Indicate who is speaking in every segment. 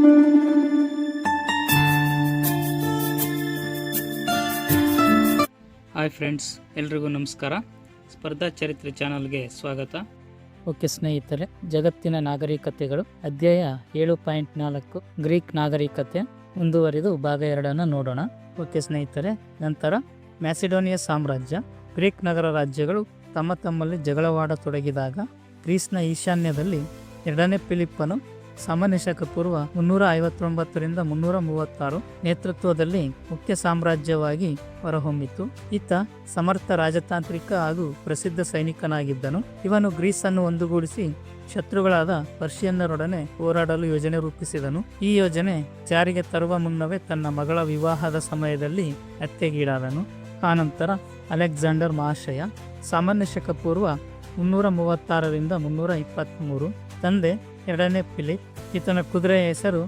Speaker 1: Hi friends ಎಲ್ರಿಗೂ ನಮಸ್ಕಾರ. ಸ್ಪರ್ಧಾ ಚರಿತ್ರೆ ಚಾನಲ್ಗೆ ಸ್ವಾಗತ. ಓಕೆ ಸ್ನೇಹಿತರೆ, ಜಗತ್ತಿನ ನಾಗರಿಕತೆಗಳು, ಅಧ್ಯಾಯ ಏಳು ಪಾಯಿಂಟ್ ನಾಲ್ಕು, ಗ್ರೀಕ್ ನಾಗರಿಕತೆ, ಮುಂದುವರಿದು ಭಾಗ ಎರಡನ್ನು ನೋಡೋಣ. ಓಕೆ ಸ್ನೇಹಿತರೆ, ನಂತರ ಮ್ಯಾಸಿಡೋನಿಯಾ ಸಾಮ್ರಾಜ್ಯ, ಗ್ರೀಕ್ ನಗರ ರಾಜ್ಯಗಳು ತಮ್ಮ ತಮ್ಮಲ್ಲಿ ಜಗಳವಾಡತೊಡಗಿದಾಗ ಗ್ರೀಸ್ನ ಈಶಾನ್ಯದಲ್ಲಿ ಎರಡನೇ ಫಿಲಿಪ್ಪನು ಸಾಮಾನ್ಯ ಶಕ ಪೂರ್ವ ಮುನ್ನೂರ ಐವತ್ತೊಂಬತ್ತರಿಂದ ಮುನ್ನೂರ ಮೂವತ್ತಾರು ನೇತೃತ್ವದಲ್ಲಿ ಮುಖ್ಯ ಸಾಮ್ರಾಜ್ಯವಾಗಿ ಹೊರಹೊಮ್ಮಿತು. ಈತ ಸಮರ್ಥ ರಾಜತಾಂತ್ರಿಕ ಹಾಗೂ ಪ್ರಸಿದ್ಧ ಸೈನಿಕನಾಗಿದ್ದನು. ಇವನು ಗ್ರೀಸ್ ಅನ್ನು ಒಂದುಗೂಡಿಸಿ ಶತ್ರುಗಳಾದ ಪರ್ಷಿಯನ್ನರೊಡನೆ ಹೋರಾಡಲು ಯೋಜನೆ ರೂಪಿಸಿದನು. ಈ ಯೋಜನೆ ಜಾರಿಗೆ ತರುವ ಮುನ್ನವೇ ತನ್ನ ಮಗಳ ವಿವಾಹದ ಸಮಯದಲ್ಲಿ ಹತ್ಯೆಗೀಡಾದನು. ಆನಂತರ ಅಲೆಕ್ಸಾಂಡರ್ ಮಹಾಶಯ ಸಾಮಾನ್ಯ ಶಕ ಪೂರ್ವ ಮುನ್ನೂರ ಮೂವತ್ತಾರರಿಂದ ಮುನ್ನೂರ ಇಪ್ಪತ್ತ್ಮೂರು ತಂದೆ ಎರಡನೇ ಫಿಲಿಪ್ ಈತನ ಕುದುರೆಯ ಹೆಸರು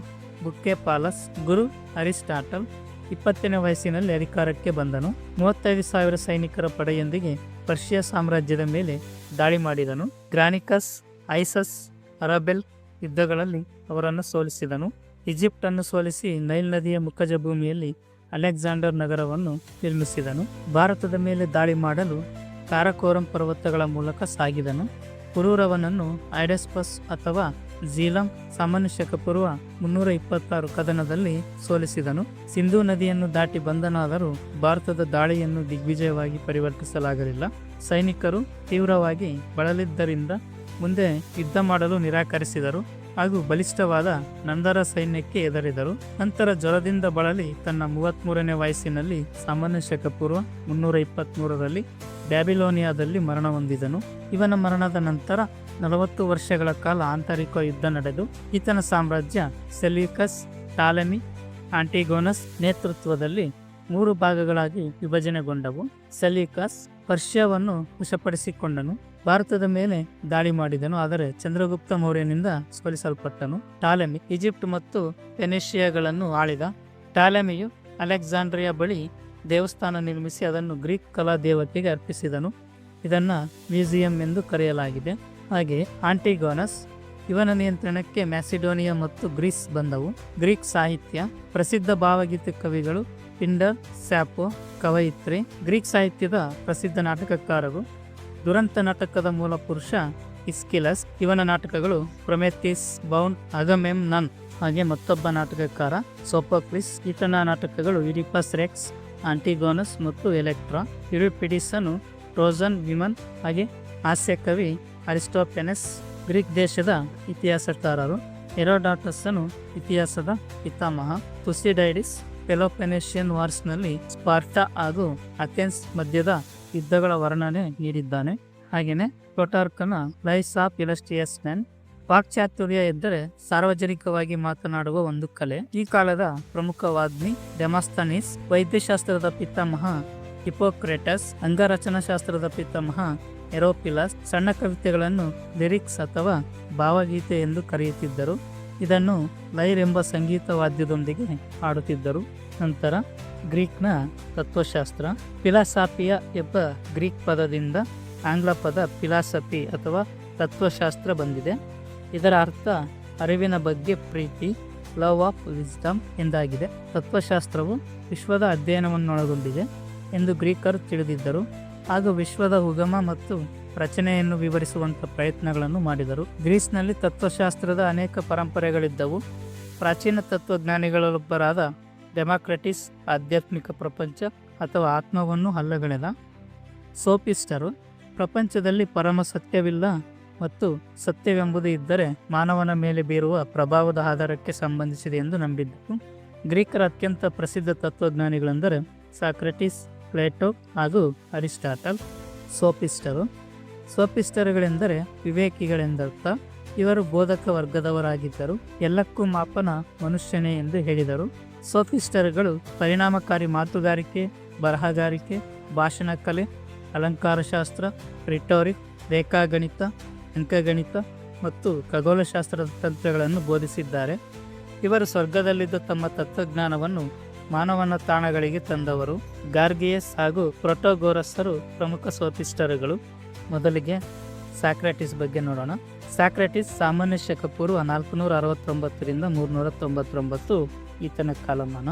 Speaker 1: ಬುಕ್ಕೆ ಪಾಲಸ್. ಗುರು ಅರಿಸ್ಟಾಟಲ್ ಇಪ್ಪತ್ತನೇ ವಯಸ್ಸಿನಲ್ಲಿ ಅಧಿಕಾರಕ್ಕೆ ಬಂದನು. ಮೂವತ್ತೈದು ಸಾವಿರ ಸೈನಿಕರ ಪಡೆಯೊಂದಿಗೆ ಪರ್ಷಿಯಾ ಸಾಮ್ರಾಜ್ಯದ ಮೇಲೆ ದಾಳಿ ಮಾಡಿದನು. ಗ್ರಾನಿಕಸ್, ಐಸಸ್, ಅರಬೆಲ್ ಯುದ್ಧಗಳಲ್ಲಿ ಅವರನ್ನು ಸೋಲಿಸಿದನು. ಈಜಿಪ್ಟನ್ನು ಸೋಲಿಸಿ ನೈಲ್ ನದಿಯ ಮುಖಜ ಭೂಮಿಯಲ್ಲಿ ಅಲೆಕ್ಸಾಂಡರ್ ನಗರವನ್ನು ನಿರ್ಮಿಸಿದನು. ಭಾರತದ ಮೇಲೆ ದಾಳಿ ಮಾಡಲು ಕಾರಕೋರಂ ಪರ್ವತಗಳ ಮೂಲಕ ಸಾಗಿದನು. ಪುರೂರವನನ್ನು ಐಡೆಸ್ಪಸ್ ಅಥವಾ ಝೀಲಂ ಸಾಮಾನ್ಯ ಶಕ ಪೂರ್ವ ಮುನ್ನೂರ ಇಪ್ಪತ್ತಾರು ಕದನದಲ್ಲಿ ಸೋಲಿಸಿದನು. ಸಿಂಧೂ ನದಿಯನ್ನು ದಾಟಿ ಬಂದನಾದರೂ ಭಾರತದ ದಾಳಿಯನ್ನು ದಿಗ್ವಿಜಯವಾಗಿ ಪರಿವರ್ತಿಸಲಾಗಲಿಲ್ಲ. ಸೈನಿಕರು ತೀವ್ರವಾಗಿ ಬಳಲಿದ್ದರಿಂದ ಮುಂದೆ ಯುದ್ಧ ಮಾಡಲು ನಿರಾಕರಿಸಿದರು ಹಾಗೂ ಬಲಿಷ್ಠವಾದ ನಂದರ ಸೈನ್ಯಕ್ಕೆ ಎದರಿದರು ನಂತರ ಜ್ವರದಿಂದ ಬಳಲಿ ತನ್ನ ಮೂವತ್ತ್ಮೂರನೇ ವಯಸ್ಸಿನಲ್ಲಿ ಸಾಮಾನ್ಯ ಶಕ ಪೂರ್ವ ಮುನ್ನೂರ ಇಪ್ಪತ್ತ್ಮೂರರಲ್ಲಿ ಬ್ಯಾಬಿಲೋನಿಯಾದಲ್ಲಿ ಮರಣ ಹೊಂದಿದನು. ಇವನ ಮರಣದ ನಂತರ ನಲವತ್ತು ವರ್ಷಗಳ ಕಾಲ ಆಂತರಿಕ ಯುದ್ಧ ನಡೆದು, ಈತನ ಸಾಮ್ರಾಜ್ಯ ಸೆಲ್ಯೂಕಸ್, ಟಾಲೆಮಿ, ಆಂಟಿಗೋನಸ್ ನೇತೃತ್ವದಲ್ಲಿ ಮೂರು ಭಾಗಗಳಾಗಿ ವಿಭಜನೆಗೊಂಡವು. ಸೆಲ್ಯೂಕಸ್ ಪರ್ಷಿಯಾವನ್ನು ವಶಪಡಿಸಿಕೊಂಡನು. ಭಾರತದ ಮೇಲೆ ದಾಳಿ ಮಾಡಿದನು, ಆದರೆ ಚಂದ್ರಗುಪ್ತ ಮೌರ್ಯನಿಂದ ಸೋಲಿಸಲ್ಪಟ್ಟನು. ಟಾಲೆಮಿ ಈಜಿಪ್ಟ್ ಮತ್ತು ಪೆನೇಷಿಯಾಗಳನ್ನು ಆಳಿದ. ಟಾಲೆಮಿಯು ಅಲೆಕ್ಸಾಂಡ್ರಿಯಾ ಬಳಿ ದೇವಸ್ಥಾನ ನಿರ್ಮಿಸಿ ಅದನ್ನು ಗ್ರೀಕ್ ಕಲಾ ದೇವತೆಗೆ ಅರ್ಪಿಸಿದನು. ಇದನ್ನು ಮ್ಯೂಸಿಯಂ ಎಂದು ಕರೆಯಲಾಗಿದೆ. ಹಾಗೆ ಆಂಟಿಗೋನಸ್, ಇವನ ನಿಯಂತ್ರಣಕ್ಕೆ ಮ್ಯಾಸಿಡೋನಿಯಾ ಮತ್ತು ಗ್ರೀಸ್ ಬಂದವು. ಗ್ರೀಕ್ ಸಾಹಿತ್ಯ, ಪ್ರಸಿದ್ಧ ಭಾವಗೀತೆ ಕವಿಗಳು ಪಿಂಡರ್, ಸ್ಯಾಪೋ, ಕವಯಿತ್ರಿ, ಗ್ರೀಕ್ ಸಾಹಿತ್ಯದ ಪ್ರಸಿದ್ಧ ನಾಟಕಕಾರರು. ದುರಂತ ನಾಟಕದ ಮೂಲ ಪುರುಷ ಇಸ್ಕಿಲಸ್, ಇವನ ನಾಟಕಗಳು ಪ್ರೊಮೆಥಿಸ್, ಬೌನ್, ಅಗಮೆಮ್, ನನ್ ಹಾಗೆ ಮತ್ತೊಬ್ಬ ನಾಟಕಕಾರ ಸೋಪೋಕ್ಲಿಸ್, ಈತನ ನಾಟಕಗಳು ಯುರಿಪಸ್ ರೆಕ್ಸ್ ಆಂಟಿಗೋನಸ್ ಮತ್ತು ಎಲೆಕ್ಟ್ರಾ ಯುರಿಪಿಡಿಸನು, ಟ್ರೋಜನ್, ವಿಮನ್ ಹಾಗೆ ಹಾಸ್ಯ ಕವಿ ಅರಿಸ್ಟೋಪೆನಸ್, ಗ್ರೀಕ್ ದೇಶದ ಇತಿಹಾಸಕಾರರು ಎರೋಡಾಟಸ್ಸನು ಇತಿಹಾಸದ ಪಿತಾಮಹ, ತುಸಿಡೈಡಿಸ್, ಪೆಲೋಪೆನೇಷಿಯನ್ ವಾರ್ಸ್ನಲ್ಲಿ ಸ್ಪಾರ್ಟಾ ಹಾಗೂ ಅಥೆನ್ಸ್ ಮಧ್ಯದ ಯುದ್ಧಗಳ ವರ್ಣನೆ ನೀಡಿದ್ದಾನೆ. ಹಾಗೆಯೇ ಪ್ಲೋಟಾರ್ಕನ ಲೈಸ್ ಆಫ್ ಇಲಸ್ಟಿಯಸ್ ಮ್ಯಾನ್ ವಾಕ್ಚಾತುರ್ಯ ಎಂದರೆ ಸಾರ್ವಜನಿಕವಾಗಿ ಮಾತನಾಡುವ ಒಂದು ಕಲೆ. ಈ ಕಾಲದ ಪ್ರಮುಖ ವಾಗ್ಮಿ ಡೆಮಾಸ್ತನೀಸ್ ವೈದ್ಯಶಾಸ್ತ್ರದ ಪಿತಾಮಹ ಹಿಪೋಕ್ರೆಟಸ್ ಅಂಗರಚನಾಶಾಸ್ತ್ರದ ಪಿತಾಮಹ ಎರೋಪಿಲಸ್ ಸಣ್ಣ ಕವಿತೆಗಳನ್ನು ಲಿರಿಕ್ಸ್ ಅಥವಾ ಭಾವಗೀತೆ ಎಂದು ಕರೆಯುತ್ತಿದ್ದರು. ಇದನ್ನು ಲೈರ್ ಎಂಬ ಸಂಗೀತ ವಾದ್ಯದೊಂದಿಗೆ ಹಾಡುತ್ತಿದ್ದರು. ನಂತರ ಗ್ರೀಕ್ನ ತತ್ವಶಾಸ್ತ್ರ, ಫಿಲಾಸಾಫಿಯಾ ಎಂಬ ಗ್ರೀಕ್ ಪದದಿಂದ ಆಂಗ್ಲ ಪದ ಫಿಲಾಸಫಿ ಅಥವಾ ತತ್ವಶಾಸ್ತ್ರ ಬಂದಿದೆ. ಇದರ ಅರ್ಥ ಅರಿವಿನ ಬಗ್ಗೆ ಪ್ರೀತಿ ಲವ್ ಆಫ್ ವಿಸ್ಡಮ್ ಎಂದಾಗಿದೆ. ತತ್ವಶಾಸ್ತ್ರವು ವಿಶ್ವದ ಅಧ್ಯಯನವನ್ನೊಳಗೊಂಡಿದೆ ಎಂದು ಗ್ರೀಕರು ತಿಳಿದಿದ್ದರು. ಹಾಗೂ ವಿಶ್ವದ ಉಗಮ ಮತ್ತು ರಚನೆಯನ್ನು ವಿವರಿಸುವಂಥ ಪ್ರಯತ್ನಗಳನ್ನು ಮಾಡಿದರು. ಗ್ರೀಸ್ನಲ್ಲಿ ತತ್ವಶಾಸ್ತ್ರದ ಅನೇಕ ಪರಂಪರೆಗಳಿದ್ದವು. ಪ್ರಾಚೀನ ತತ್ವಜ್ಞಾನಿಗಳೊಬ್ಬರಾದ ಡೆಮಾಕ್ರೆಟಿಸ್, ಆಧ್ಯಾತ್ಮಿಕ ಪ್ರಪಂಚ ಅಥವಾ ಆತ್ಮವನ್ನು ಹಲ್ಲಗಳೆದ ಸೋಪಿಸ್ಟರು. ಪ್ರಪಂಚದಲ್ಲಿ ಪರಮ ಸತ್ಯವಿಲ್ಲ ಮತ್ತು ಸತ್ಯವೆಂಬುದು ಇದ್ದರೆ ಮಾನವನ ಮೇಲೆ ಬೀರುವ ಪ್ರಭಾವದ ಆಧಾರಕ್ಕೆ ಸಂಬಂಧಿಸಿದೆ ಎಂದು ನಂಬಿದ್ದರು ಗ್ರೀಕರ ಅತ್ಯಂತ ಪ್ರಸಿದ್ಧ ತತ್ವಜ್ಞಾನಿಗಳೆಂದರೆ ಸಾಕ್ರೆಟಿಸ್, ಪ್ಲೇಟೋ ಹಾಗೂ ಅರಿಸ್ಟಾಟಲ್. ಸೋಪಿಸ್ಟರು. ಸೋಪಿಸ್ಟರುಗಳೆಂದರೆ ವಿವೇಕಿಗಳೆಂದರ್ಥ, ಇವರು ಬೋಧಕ ವರ್ಗದವರಾಗಿದ್ದರು. ಎಲ್ಲಕ್ಕೂ ಮಾಪನ ಮನುಷ್ಯನೇ ಎಂದು ಹೇಳಿದರು. ಸೋಫಿಸ್ಟರ್ಗಳು ಪರಿಣಾಮಕಾರಿ ಮಾತುಗಾರಿಕೆ, ಬರಹಗಾರಿಕೆ, ಭಾಷಣ ಕಲೆ, ಅಲಂಕಾರಶಾಸ್ತ್ರ, ರಿಟೋರಿಕ್, ರೇಖಾಗಣಿತ ಅಂಕಗಣಿತ ಮತ್ತು ಖಗೋಳಶಾಸ್ತ್ರದ ತಂತ್ರಗಳನ್ನು ಬೋಧಿಸಿದ್ದಾರೆ. ಇವರು ಸ್ವರ್ಗದಲ್ಲಿದ್ದ ತಮ್ಮ ತತ್ವಜ್ಞಾನವನ್ನು ಮಾನವನ ತಾಣಗಳಿಗೆ ತಂದವರು. ಗಾರ್ಗಿಯಸ್ ಹಾಗೂ ಪ್ರೊಟೋಗೋರಸ್ಸರು ಪ್ರಮುಖ ಸೋಫಿಸ್ಟರುಗಳು ಮೊದಲಿಗೆ ಸಾಕ್ರಾಟಿಸ್ ಬಗ್ಗೆ ನೋಡೋಣ. ಸಾಕ್ರೆಟಿಸ್ ಸಾಮಾನ್ಯ ಶಕ ಪೂರ್ವ ನಾಲ್ಕುನೂರ ಅರವತ್ತೊಂಬತ್ತರಿಂದ ಮೂರ್ನೂರ ತೊಂಬತ್ತೊಂಬತ್ತು ಈತನ ಕಾಲಮಾನ.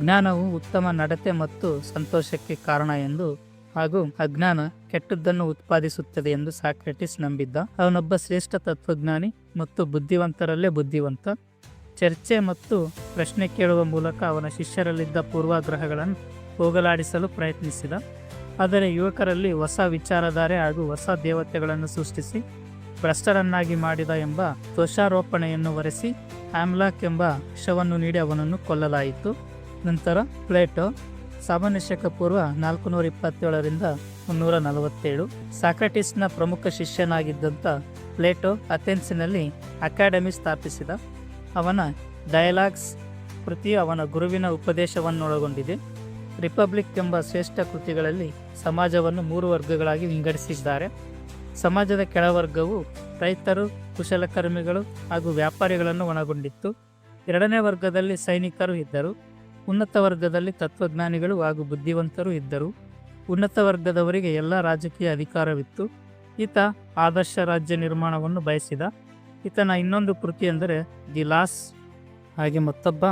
Speaker 1: ಜ್ಞಾನವು ಉತ್ತಮ ನಡತೆ ಮತ್ತು ಸಂತೋಷಕ್ಕೆ ಕಾರಣ ಎಂದು ಹಾಗೂ ಅಜ್ಞಾನ ಕೆಟ್ಟದ್ದನ್ನು ಉತ್ಪಾದಿಸುತ್ತದೆ ಎಂದು ಸಾಕ್ರೆಟಿಸ್ ನಂಬಿದ್ದ ಅವನೊಬ್ಬ ಶ್ರೇಷ್ಠ ತತ್ವಜ್ಞಾನಿ ಮತ್ತು ಬುದ್ಧಿವಂತರಲ್ಲೇ ಬುದ್ಧಿವಂತ. ಚರ್ಚೆ ಮತ್ತು ಪ್ರಶ್ನೆ ಕೇಳುವ ಮೂಲಕ ಅವನ ಶಿಷ್ಯರಲ್ಲಿದ್ದ ಪೂರ್ವಾಗ್ರಹಗಳನ್ನು ಹೋಗಲಾಡಿಸಲು ಪ್ರಯತ್ನಿಸಿದ. ಆದರೆ ಯುವಕರಲ್ಲಿ ಹೊಸ ವಿಚಾರಧಾರೆ ಹಾಗೂ ಹೊಸ ದೇವತೆಗಳನ್ನು ಸೃಷ್ಟಿಸಿ ಭ್ರಷ್ಟರನ್ನಾಗಿ ಮಾಡಿದ ಎಂಬ ದೋಷಾರೋಪಣೆಯನ್ನು ಒರೆಸಿ ಆಮ್ಲಾಕ್ ಎಂಬ ವಿಷವನ್ನು ನೀಡಿ ಅವನನ್ನು ಕೊಲ್ಲಲಾಯಿತು. ನಂತರ ಪ್ಲೇಟೋ ಸಾಮಾನ್ಯ ಶಕ ಪೂರ್ವ ನಾಲ್ಕುನೂರ ಇಪ್ಪತ್ತೇಳರಿಂದ ಮುನ್ನೂರ ನಲವತ್ತೇಳು ಸಾಕ್ರಟಿಸ್ನ ಪ್ರಮುಖ ಶಿಷ್ಯನಾಗಿದ್ದಂಥ ಪ್ಲೇಟೋ ಅಥೆನ್ಸಿನಲ್ಲಿ ಅಕಾಡೆಮಿ ಸ್ಥಾಪಿಸಿದ. ಅವನ ಡಯಲಾಗ್ಸ್ ಕೃತಿಯು ಅವನ ಗುರುವಿನ ಉಪದೇಶವನ್ನೊಳಗೊಂಡಿದೆ. ರಿಪಬ್ಲಿಕ್ ಎಂಬ ಶ್ರೇಷ್ಠ ಕೃತಿಗಳಲ್ಲಿ ಸಮಾಜವನ್ನು ಮೂರು ವರ್ಗಗಳಾಗಿ ವಿಂಗಡಿಸಿದ್ದಾರೆ. ಸಮಾಜದ ಕೆಳವರ್ಗವು ರೈತರು, ಕುಶಲಕರ್ಮಿಗಳು ಹಾಗೂ ವ್ಯಾಪಾರಿಗಳನ್ನು ಒಳಗೊಂಡಿತ್ತು. ಎರಡನೇ ವರ್ಗದಲ್ಲಿ ಸೈನಿಕರು ಇದ್ದರು. ಉನ್ನತ ವರ್ಗದಲ್ಲಿ ತತ್ವಜ್ಞಾನಿಗಳು ಹಾಗೂ ಬುದ್ಧಿವಂತರು ಇದ್ದರು. ಉನ್ನತ ವರ್ಗದವರಿಗೆ ಎಲ್ಲ ರಾಜಕೀಯ ಅಧಿಕಾರವಿತ್ತು. ಈತ ಆದರ್ಶ ರಾಜ್ಯ ನಿರ್ಮಾಣವನ್ನು ಬಯಸಿದ. ಈತನ ಇನ್ನೊಂದು ಕೃತಿ ಎಂದರೆ ದಿ ಲಾಸ್. ಹಾಗೆ ಮತ್ತೊಬ್ಬ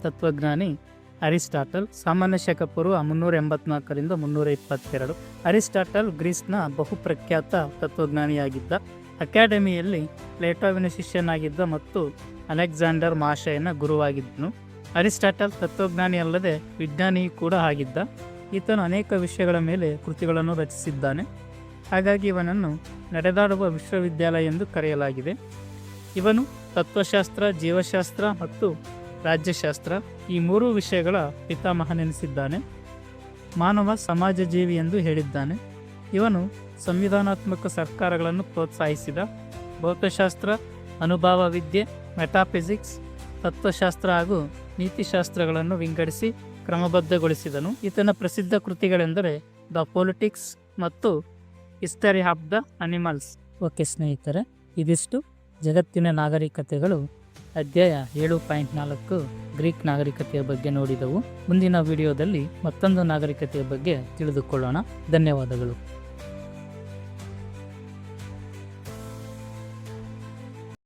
Speaker 1: ತತ್ವಜ್ಞಾನಿ ಅರಿಸ್ಟಾಟಲ್, ಸಾಮಾನ್ಯ ಶಕ ಪೂರ್ವ ಮುನ್ನೂರ ಎಂಬತ್ನಾಲ್ಕರಿಂದ ಮುನ್ನೂರ ಇಪ್ಪತ್ತೆರಡು. ಅರಿಸ್ಟಾಟಲ್ ಗ್ರೀಸ್ನ ಬಹುಪ್ರಖ್ಯಾತ ತತ್ವಜ್ಞಾನಿಯಾಗಿದ್ದ. ಅಕಾಡೆಮಿಯಲ್ಲಿ ಪ್ಲೇಟೋವಿನ ಶಿಷ್ಯನಾಗಿದ್ದ ಮತ್ತು ಅಲೆಕ್ಸಾಂಡರ್ ಮಹಾಶಯನ ಗುರುವಾಗಿದ್ದನು. ಅರಿಸ್ಟಾಟಲ್ ತತ್ವಜ್ಞಾನಿ ಅಲ್ಲದೆ ವಿಜ್ಞಾನಿಯೂ ಕೂಡ ಆಗಿದ್ದ. ಈತನು ಅನೇಕ ವಿಷಯಗಳ ಮೇಲೆ ಕೃತಿಗಳನ್ನು ರಚಿಸಿದ್ದಾನೆ. ಹಾಗಾಗಿ ಇವನನ್ನು ನಡೆದಾಡುವ ವಿಶ್ವವಿದ್ಯಾಲಯ ಎಂದು ಕರೆಯಲಾಗಿದೆ. ಇವನು ತತ್ವಶಾಸ್ತ್ರ, ಜೀವಶಾಸ್ತ್ರ ಮತ್ತು ರಾಜ್ಯಶಾಸ್ತ್ರ ಈ ಮೂರು ವಿಷಯಗಳ ಪಿತಾಮಹನೆನಿಸಿದ್ದಾನೆ. ಮಾನವ ಸಮಾಜ ಜೀವಿ ಎಂದು ಹೇಳಿದ್ದಾನೆ. ಇವನು ಸಂವಿಧಾನಾತ್ಮಕ ಸರ್ಕಾರಗಳನ್ನು ಪ್ರೋತ್ಸಾಹಿಸಿದ. ಭೌತಶಾಸ್ತ್ರ, ಅನುಭಾವ ವಿದ್ಯೆ, ಮೆಟಾಫಿಸಿಕ್ಸ್, ತತ್ವಶಾಸ್ತ್ರ ಹಾಗೂ ನೀತಿಶಾಸ್ತ್ರಗಳನ್ನು ವಿಂಗಡಿಸಿ ಕ್ರಮಬದ್ಧಗೊಳಿಸಿದನು. ಈತನ ಪ್ರಸಿದ್ಧ ಕೃತಿಗಳೆಂದರೆ ದ ಪೊಲಿಟಿಕ್ಸ್ ಮತ್ತು history of the animals. Okay ಸ್ನೇಹಿತರೆ, ಇದಿಷ್ಟು. ಜಗತ್ತಿನ ನಾಗರಿಕತೆಗಳು ಅಧ್ಯಾಯ ಏಳು ಪಾಯಿಂಟ್ ನಾಲ್ಕು ಗ್ರೀಕ್ ನಾಗರಿಕತೆಯ ಬಗ್ಗೆ ನೋಡಿದವು. ಮುಂದಿನ ವಿಡಿಯೋದಲ್ಲಿ ಮತ್ತೊಂದು ನಾಗರಿಕತೆಯ ಬಗ್ಗೆ ತಿಳಿದುಕೊಳ್ಳೋಣ. ಧನ್ಯವಾದಗಳು.